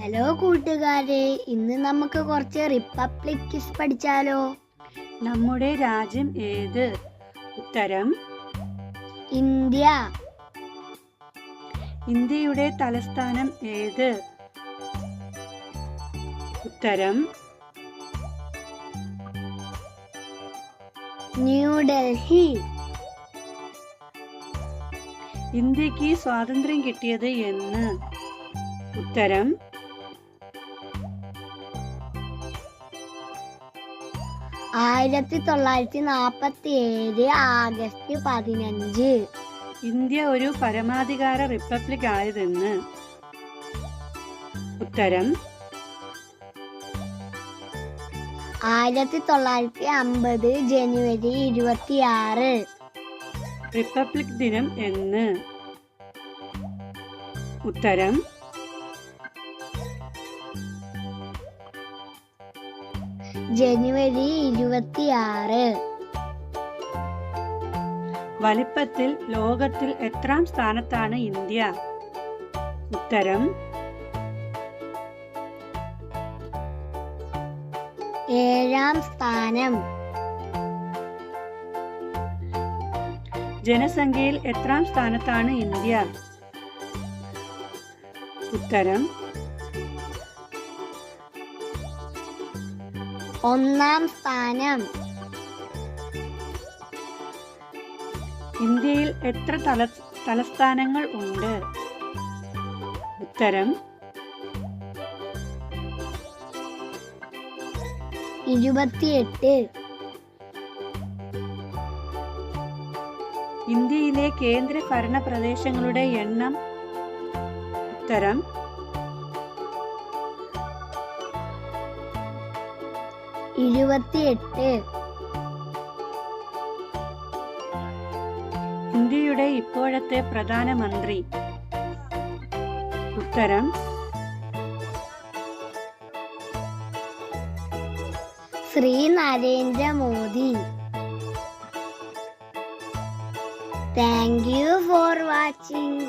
Hello കൂട്ടുകാരെ. ഇന്ന് നമുക്ക് കുറച്ച് റിപ്പബ്ലിക് പഠിച്ചാലോ? നമ്മുടെ രാജ്യം ഏത്? ഉത്തരം. ഇന്ത്യ. ഇന്ത്യയുടെ തലസ്ഥാനം ഏത്? ഉത്തരം. ന്യൂഡൽഹി ഇന്ത്യയ്ക്ക് സ്വാതന്ത്ര്യം കിട്ടിയത് എന്ന്. ഉത്തരം. ആയിരത്തി തൊള്ളായിരത്തി നാൽപ്പത്തി ഏഴ് ആഗസ്റ്റ് പതിനഞ്ച്. ഇന്ത്യ ഒരു പരമാധികാര റിപ്പബ്ലിക് ആയതെന്ന്. ഉത്തരം. ആയിരത്തി തൊള്ളായിരത്തി അമ്പത് ജനുവരി ഇരുപത്തിയാറ്. റിപ്പബ്ലിക് ദിനം എന്ന്. ഉത്തരം. ജനുവരി ഇരുപത്തിയാറ്. വലിപ്പത്തിൽ ലോകത്തിൽ എത്രാം സ്ഥാനത്താണ് ഇന്ത്യ? ഉത്തരം ഏഴാം സ്ഥാനം. ജനസംഖ്യയിൽ എത്രാം സ്ഥാനത്താണ് ഇന്ത്യ? ഉത്തരം ഒന്നാം സ്ഥാനം. ഇന്ത്യയിൽ എത്ര തല തലസ്ഥാനങ്ങൾ ഉണ്ട്? ഉത്തരം. ഇരുപത്തിയെട്ട്. ഇന്ത്യയിലെ കേന്ദ്ര ഭരണ പ്രദേശങ്ങളുടെ എണ്ണം. ഉത്തരം. ഇരുപത്തിയെട്ട്. ഇന്ത്യയുടെ ഇപ്പോഴത്തെ പ്രധാനമന്ത്രി ഉത്തരം. Shri Narendra Modi. Thank you for watching